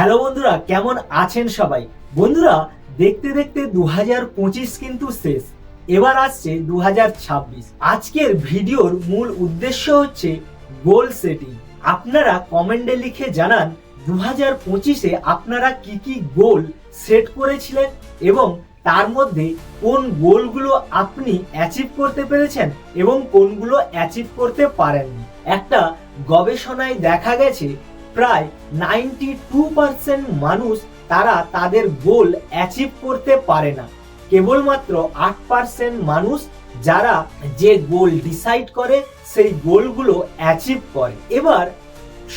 Hello বন্ধুরা, কেমন আছেন সবাই? বন্ধুরা, দেখতে দেখতে দু কিন্তু শেষ। এবার আসছে দু হাজার ছাব্বিশ। আজকের ভিডিওর মূল উদ্দেশ্য হচ্ছে গোল সেটিং আপনারা কমেন্টে লিখে জানান দু হাজার পঁচিশে আপনারা কি কি গোল সেট করেছিলেন এবং তার মধ্যে কোন গোলগুলো আপনি অ্যাচিভ করতে পেরেছেন এবং কোনগুলো অ্যাচিভ করতে পারেননি। একটা গবেষণায় দেখা গেছে প্রায় নাইনটি টু পার্সেন্ট মানুষ তারা তাদের গোল অ্যাচিভ করতে পারে না। কেবলমাত্র আট পার্সেন্ট মানুষ যারা যে গোল ডিসাইড করে, সেই গোলগুলো অ্যাচিভ করে। এবার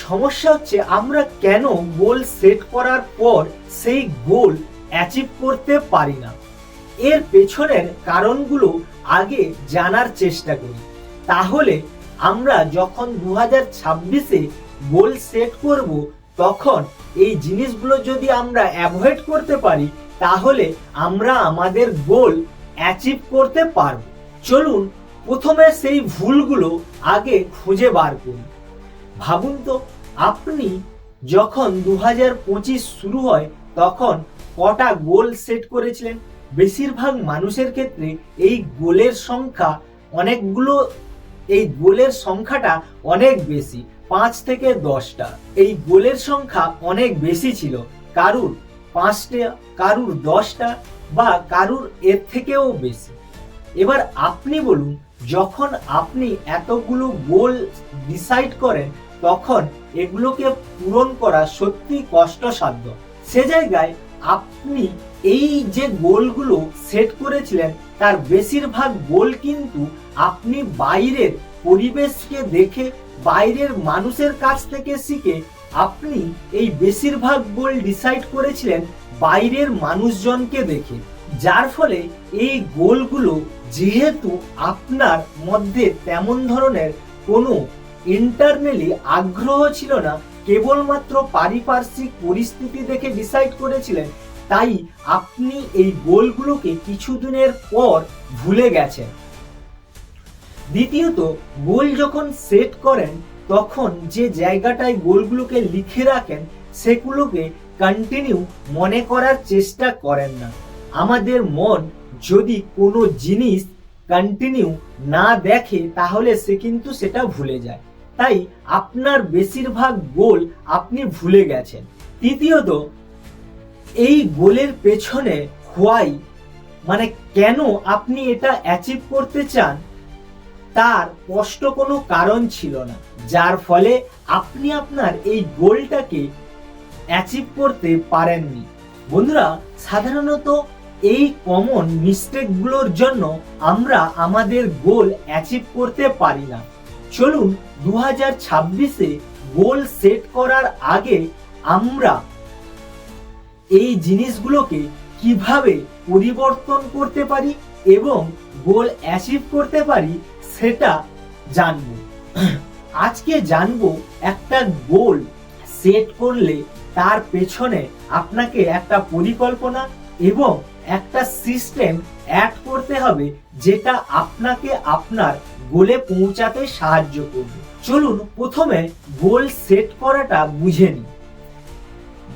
সমস্যা হচ্ছে, আমরা কেন গোল সেট করার পর সেই গোল অ্যাচিভ করতে পারি না? এর পেছনের কারণগুলো আগে জানার চেষ্টা করি। তাহলে আমরা যখন দু হাজার ছাব্বিশে গোল সেট করব, তখন এই জিনিসগুলো যদি আমরা অ্যাভয়েড করতে পারি, তাহলে আমরা আমাদের গোল অ্যাচিভ করতে পারব। চলুন প্রথমে সেই ভুলগুলো আগে খুঁজে বার করি। ভাবুন তো, আপনি যখন দু হাজার পঁচিশ শুরু হয়, তখন কটা গোল সেট করেছিলেন? বেশিরভাগ মানুষের ক্ষেত্রে এই গোলের সংখ্যা অনেকগুলো, এই গোলের সংখ্যাটা অনেক বেশি। পাঁচ থেকে দশটা। এই গোলের সংখ্যা অনেক বেশি ছিল। কারুর পাঁচটা, কারুর দশটা বা কারুর এর থেকেও বেশি। এবার আপনি বলুন, যখন আপনি এতগুলো গোল ডিসাইড করেন, তখন এগুলোকে পূরণ করা সত্যি কষ্টসাধ্য। সে জায়গায় আপনি এই যে গোলগুলো সেট করেছিলেন, তার বেশিরভাগ গোল কিন্তু আপনি বাইরের পরিবেশকে দেখে বাইরের মানুষের কাছ থেকে শিখে আপনি এই বেশিরভাগ গোল ডিসাইড করেছিলেন বাইরের মানুষজনকে দেখে। যার ফলে এই গোলগুলো যেহেতু আপনার মধ্যে তেমন ধরনের কোনো ইন্টারনালি আগ্রহ ছিল না, কেবলমাত্র পারিপার্শ্বিক পরিস্থিতি দেখে ডিসাইড করেছিলেন, তাই আপনি এই গোলগুলোকে কিছুদিনের পর ভুলে গেছেন। দ্বিতীয়ত, গোল যখন সেট করেন, তখন যে জায়গাটায় গোলগুলোকে লিখে রাখেন, সেগুলোকে কন্টিনিউ মনে করার চেষ্টা করেন না। আমাদের মন যদি কোনো জিনিস কন্টিনিউ না দেখে, তাহলে সে কিন্তু সেটা ভুলে যায়। তাই আপনার বেশিরভাগ গোল আপনি ভুলে গেছেন। তৃতীয়ত, এই গোলের পেছনে হোয়াই মানে কেন আপনি এটা অ্যাচিভ করতে চান তার স্পষ্ট কোনো কারণ ছিল না, যার ফলে আপনি আপনার এই গোলটাকে অ্যাচিভ করতে পারেননি। বন্ধুরা, সাধারণত এই কমন মিস্টেকগুলোর জন্য আমরা আমাদের গোল অ্যাচিভ করতে পারি না। চলুন দু হাজার ছাব্বিশে গোল সেট করার আগে আমরা এই জিনিসগুলোকে কীভাবে পরিবর্তন করতে পারি এবং গোল অ্যাচিভ করতে পারি সেটা জানব। আজকে জানব একটা গোল সেট করলে তার পেছনে আপনাকে একটা পরিকল্পনা এবং একটা সিস্টেম অ্যাড করতে হবে যেটা আপনাকে আপনার গোলে পৌঁছাতে সাহায্য করবে। চলুন প্রথমে গোল সেট করাটা বুঝে নিই।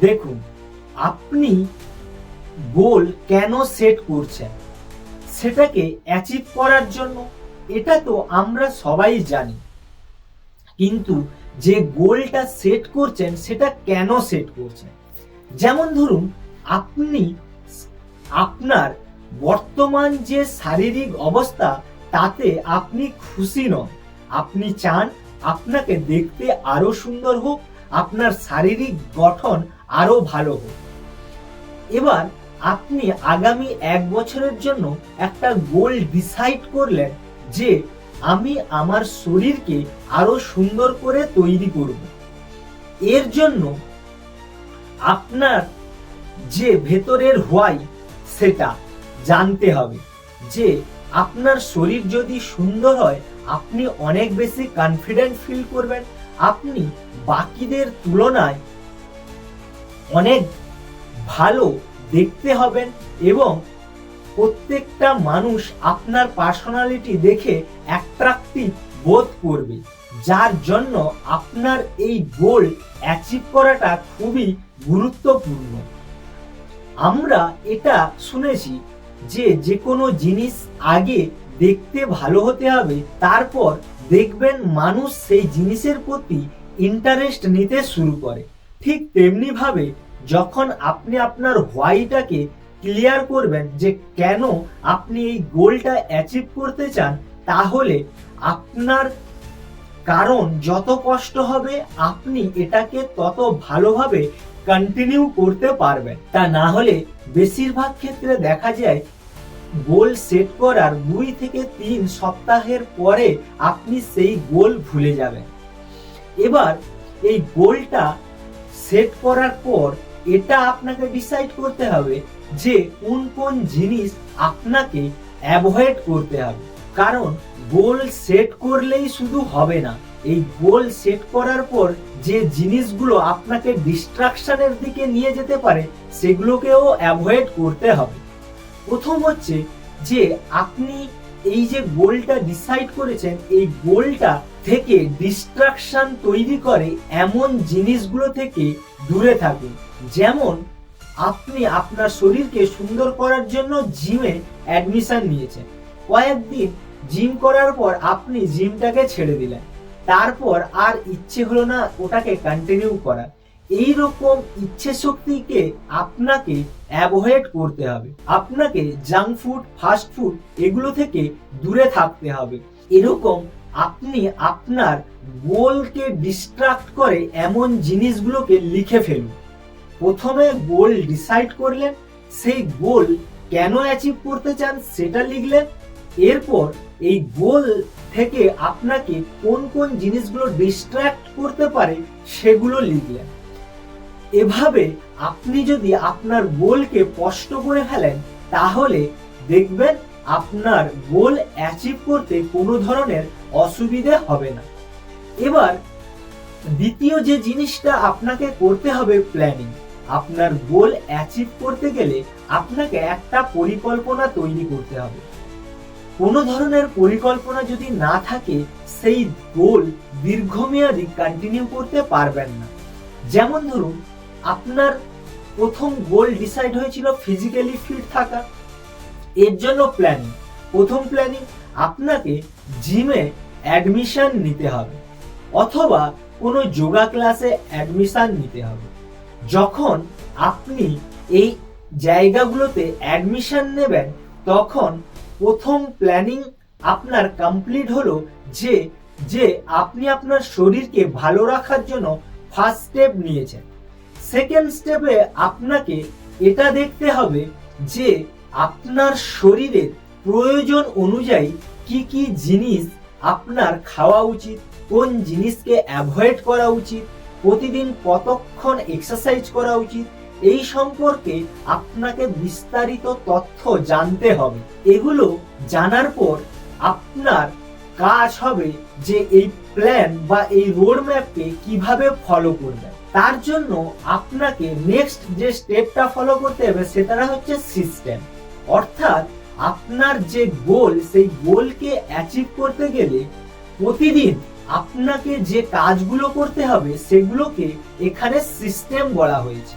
দেখুন, আপনি গোল কেন সেট করছেন? সেটাকে অ্যাচিভ করার জন্য এটা তো আমরা সবাই জানি। কিন্তু যে গোলটা সেট করছেন, সেটা কেন সেট করছেন? যেমন ধরুন, আপনি আপনার বর্তমান যে শারীরিক অবস্থা, তাতে আপনি খুশি নন। আপনি চান আপনাকে দেখতে আরও সুন্দর হোক, আপনার শারীরিক গঠন আরও ভালো হোক। এবার আপনি আগামী এক বছরের জন্য একটা গোল ডিসাইড করলেন যে আমি আমার শরীরকে আরও সুন্দর করে তৈরি করব। এর জন্য আপনার যে ভেতরের হোয়াই, সেটা জানতে হবে। যে আপনার শরীর যদি সুন্দর হয়, আপনি অনেক বেশি কনফিডেন্ট ফিল করবেন। আপনি বাকিদের তুলনায় অনেক ভালো দেখতে হবেন এবং প্রত্যেকটা মানুষ আপনার পার্সোনালিটি দেখে অ্যাট্রাকটিভ বোধ করবে, যার জন্য আপনার এই গোল অ্যাচিভ করাটা খুবই গুরুত্বপূর্ণ। আমরা এটা শুনেছি যে যে কোনো জিনিস আগে দেখতে ভালো হতে হবে, তারপর দেখবেন মানুষ সেই জিনিসের প্রতি ইন্টারেস্ট নিতে শুরু করে। ঠিক তেমনিভাবে যখন আপনি আপনার হোয়াইটাকে ক্লিয়ার করবেন যে কেন আপনি এই গোলটা অ্যাচিভ করতে চান, তাহলে আপনার কারণ যত কষ্ট হবে, আপনি এটাকে তত ভালোভাবে কন্টিনিউ করতে পারবেন। তা না হলে বেশিরভাগ ক্ষেত্রে দেখা যায় গোল সেট করার দুই থেকে তিন সপ্তাহের পরে আপনি সেই গোল ভুলে যাবেন। এবার এই গোলটা সেট করার পর এটা আপনাকে ডিসাইড করতে হবে যে কোন কোন জিনিস আপনাকে অ্যাভয়েড করতে হবে। কারণ গোল সেট করলেই শুধু হবে না। এই গোল সেট করার পর যে জিনিসগুলো আপনাকে ডিস্ট্রাকশনের দিকে নিয়ে যেতে পারে, সেগুলোকেও অ্যাভয়েড করতে হবে। প্রথম হচ্ছে যে আপনি এই যে গোলটা ডিসাইড করেছেন, এই গোলটা থেকে ডিস্ট্রাকশন তৈরি করে এমন জিনিসগুলো থেকে দূরে থাকুন। যেমন আপনি আপনার শরীরকে সুন্দর করার জন্য জিমে অ্যাডমিশন নিয়েছেন। কয়েকদিন জিম করার পর আপনি জিমটাকে ছেড়ে দিলেন। তারপর আর ইচ্ছে হলো না ওটাকে কন্টিনিউ করার। এই রকম ইচ্ছে শক্তিকে আপনাকে অ্যাভয়েড করতে হবে। আপনাকে জাঙ্ক ফুড ফাস্ট ফুড এগুলো থেকে দূরে থাকতে হবে। এরকম আপনি আপনার গোলকে ডিস্ট্রাক্ট করে এমন জিনিসগুলোকে লিখে ফেলুন। প্রথমে গোল ডিসাইড করলেন, সেই গোল কেন অ্যাচিভ করতে চান সেটা লিখলেন, এরপর এই গোল থেকে আপনাকে কোন কোন জিনিসগুলো ডিস্ট্র্যাক্ট করতে পারে সেগুলো লিখলেন। এভাবে আপনি যদি আপনার গোলকে স্পষ্ট করে ফেলেন, তাহলে দেখবেন আপনার গোল অ্যাচিভ করতে কোনো ধরনের অসুবিধে হবে না। এবার দ্বিতীয় যে জিনিসটা আপনাকে করতে হবে প্ল্যানিং আপনার গোল অ্যাচিভ করতে গেলে আপনাকে একটা পরিকল্পনা তৈরি করতে হবে। কোনো ধরনের পরিকল্পনা যদি না থাকে, সেই গোল দীর্ঘমেয়াদী কন্টিনিউ করতে পারবেন না। যেমন ধরুন, আপনার প্রথম গোল ডিসাইড হয়েছিল ফিজিক্যালি ফিট থাকা। এর জন্য প্ল্যানিং প্রথম প্ল্যানিং আপনাকে জিমে অ্যাডমিশন নিতে হবে। অথবা কোনো যোগা ক্লাসে অ্যাডমিশন নিতে হবে। যখন আপনি এই জায়গাগুলোতে অ্যাডমিশন নেবেন, তখন প্রথম প্ল্যানিং আপনার কমপ্লিট হলো যে যে আপনি আপনার শরীরকে ভালো রাখার জন্য ফার্স্ট স্টেপ নিয়েছেন। সেকেন্ড স্টেপে আপনাকে এটা দেখতে হবে যে আপনার শরীরের প্রয়োজন অনুযায়ী কি কি জিনিস আপনার খাওয়া উচিত, কোন জিনিসকে অ্যাভয়েড করা উচিত প্রতিদিন কতক্ষণ এক্সারসাইজ করা উচিত? এই সম্পর্কে আপনাকে বিস্তারিত তথ্য জানতে হবে। এগুলো জানার পর আপনার কাজ হবে যে এই প্ল্যান বা এই রোড ম্যাপকে কীভাবে ফলো করবেন। তার জন্য আপনাকে নেক্সট যে স্টেপটা ফলো করতে হবে সেটা হচ্ছে সিস্টেম অর্থাৎ আপনার যে গোল সেই গোলকে অ্যাচিভ করতে গেলে প্রতিদিন আপনাকে যে কাজগুলো করতে হবে সেগুলোকে এখানে সিস্টেম বলা হয়েছে।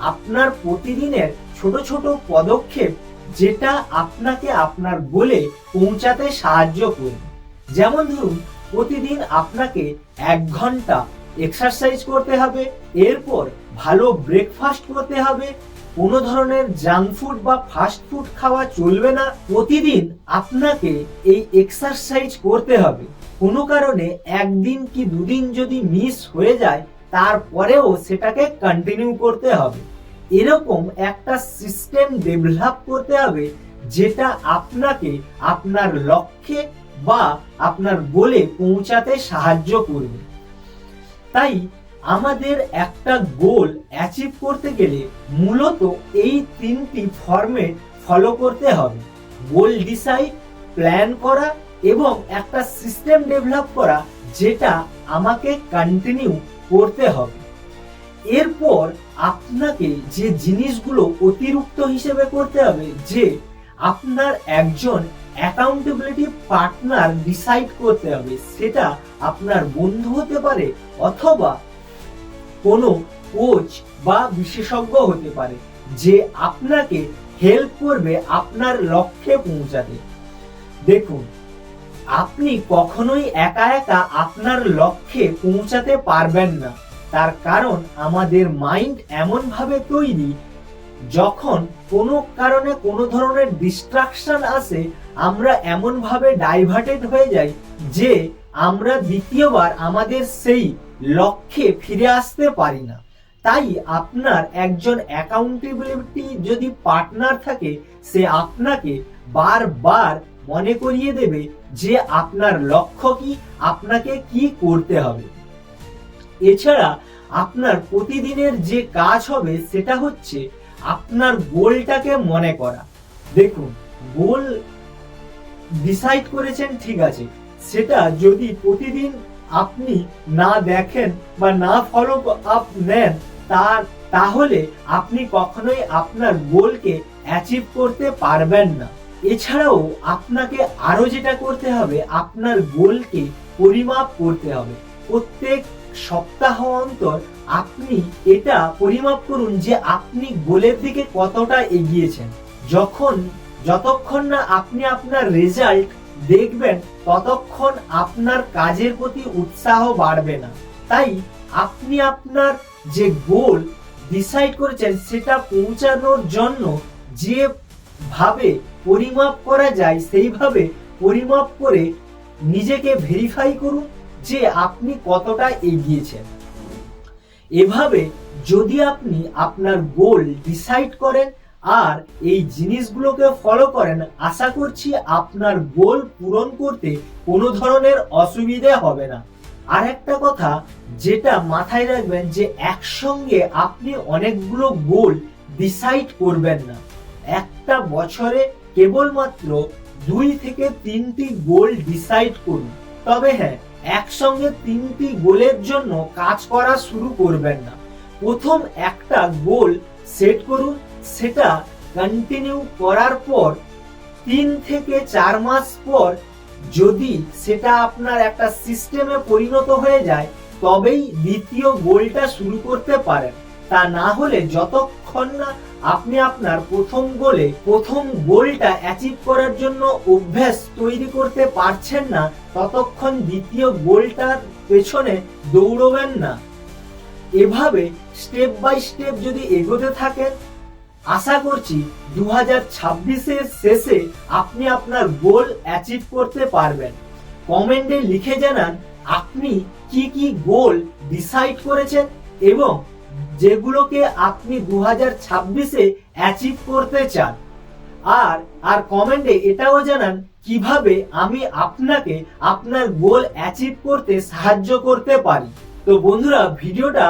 আপনার প্রতিদিনের ছোট ছোট পদক্ষেপ যেটা আপনাকে আপনার গোলে পৌঁছাতে সাহায্য করবে। যেমন ধরুন, প্রতিদিন আপনাকে এক ঘণ্টা এক্সারসাইজ করতে হবে, এরপর ভালো ব্রেকফাস্ট করতে হবে, কোনো ধরনের জাঙ্ক ফুড বা ফাস্ট ফুড খাওয়া চলবে না, প্রতিদিন আপনাকে এই এক্সারসাইজ করতে হবে। কোনো কারণে একদিন কি দুদিন যদি মিস হয়ে যায়, তারপরেও সেটাকে কন্টিনিউ করতে হবে। এরকম একটা সিস্টেম ডেভেলপ করতে হবে, যেটা আপনাকে আপনার লক্ষ্যে বা আপনার গোলে পৌঁছাতে সাহায্য করবে। তাই আমাদের একটা গোল অ্যাচিভ করতে গেলে মূলত এই তিনটি ফরম্যাট ফলো করতে হবে। গোল ডিসাইড প্ল্যান করা এবং একটা সিস্টেম ডেভেলপ করা যেটা আমাকে কন্টিনিউ করতে হবে। এরপর আপনাকে যে জিনিসগুলো অতিরিক্ত হিসেবে করতে হবে, যে আপনার একজন অ্যাকাউন্টেবিলিটি পার্টনার ডিসাইড করতে হবে, সেটা আপনার বন্ধু হতে পারে অথবা কোনো কোচ বা বিশেষজ্ঞ হতে পারে, যে আপনাকে হেল্প করবে, আপনার লক্ষ্যে পৌঁছাতে। দেখুন আপনি কখনোই একা একা আপনার লক্ষ্যে পৌঁছাতে পারবেন না। তার কারণ আমাদের মাইন্ড এমনভাবে তৈরি, যখন কোনো কারণে কোনো ধরনের ডিস্ট্রাকশন আসে, আমরা এমনভাবে ডাইভার্টেড হয়ে যাই যে আমরা দ্বিতীয়বার আমাদের সেই লক্ষ্যে ফিরে আসতে পারি না। তাই আপনার একজন অ্যাকাউন্টেবিলিটি যদি পার্টনার থাকে, সে আপনাকে বারবার মনে করিয়ে দেবে যে আপনার লক্ষ্য কি, আপনাকে কি করতে হবে। এছাড়া আপনার প্রতিদিনের যে কাজ হবে সেটা হচ্ছে আপনার গোলটাকে মনে করা। দেখুন, গোল ডিসাইড করেছেন, ঠিক আছে। সেটা যদি প্রতিদিন আপনি না দেখেন বা না ফলো আপ নেন তার তাহলে আপনি কখনোই আপনার গোলকে অ্যাচিভ করতে পারবেন না। এছাড়াও আপনাকে আরও যেটা করতে হবে, আপনার গোলকে পরিমাপ করতে হবে। প্রত্যেক সপ্তাহ অন্তর আপনি এটা পরিমাপ করুন যে আপনি গোলের দিকে কতটা এগিয়েছেন। যখন, যতক্ষণ না আপনি আপনার রেজাল্ট দেখবেন, ততক্ষণ আপনার কাজের প্রতি উৎসাহ বাড়বে না। তাই আপনি আপনার যে গোল ডিসাইড করেছেন, সেটা পৌঁছানোর জন্য যে ভাবে পরিমাপ করা যায়, সেইভাবে পরিমাপ করে নিজেকে ভেরিফাই করুন যে আপনি কতটা এগিয়েছেন। এভাবে যদি আপনি আপনার গোল ডিসাইড করেন আর এই জিনিসগুলোকে ফলো করেন, আশা করছি আপনার গোল পূরণ করতে কোনো ধরনের অসুবিধে হবে না। আর একটা কথা, যেটা মাথায় রাখবেন যে একসঙ্গে আপনি অনেকগুলো গোল ডিসাইড করবেন না। একটা বছরে কেবলমাত্র দুই থেকে তিনটি গোল ডিসাইড করুন। তবে হ্যাঁ একসঙ্গে তিনটি গোলের জন্য কাজ করা শুরু করবেন না। প্রথম একটা গোল সেট করুন, সেটা কন্টিনিউ করার পর, তিন থেকে চার মাস পর যদি সেটা আপনার একটা সিস্টেমে পরিণত হয়ে যায়, তবেই দ্বিতীয় গোলটা শুরু করতে পারেন। তা না হলে যতক্ষণ না আপনি আপনার প্রথম গোলে প্রথম গোলটা অ্যাচিভ করার জন্য অভ্যাস তৈরি করতে পারছেন না, ততক্ষণ দ্বিতীয় গোলটার পেছনে দৌড়বেন না। এভাবে স্টেপ বাই স্টেপ যদি এগোতে থাকেন, আশা করছি দু হাজার ছাব্বিশের শেষে আপনি আপনার গোল অ্যাচিভ করতে পারবেন। কমেন্টে লিখে জানান, আপনি কি কি গোল ডিসাইড করেছেন এবং যেগুলোকে আপনি দু হাজার ছাব্বিশে অ্যাচিভ করতে চান। আর আর কমেন্টে এটাও জানান কীভাবে আমি আপনাকে আপনার গোল অ্যাচিভ করতে সাহায্য করতে পারি। তো বন্ধুরা, ভিডিওটা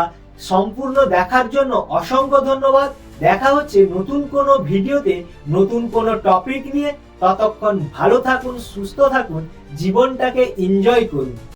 সম্পূর্ণ দেখার জন্য অসংখ্য ধন্যবাদ। দেখা হচ্ছে নতুন কোনো ভিডিওতে, নতুন কোনো টপিক নিয়ে। ততক্ষণ ভালো থাকুন, সুস্থ থাকুন, জীবনটাকে এনজয় করুন।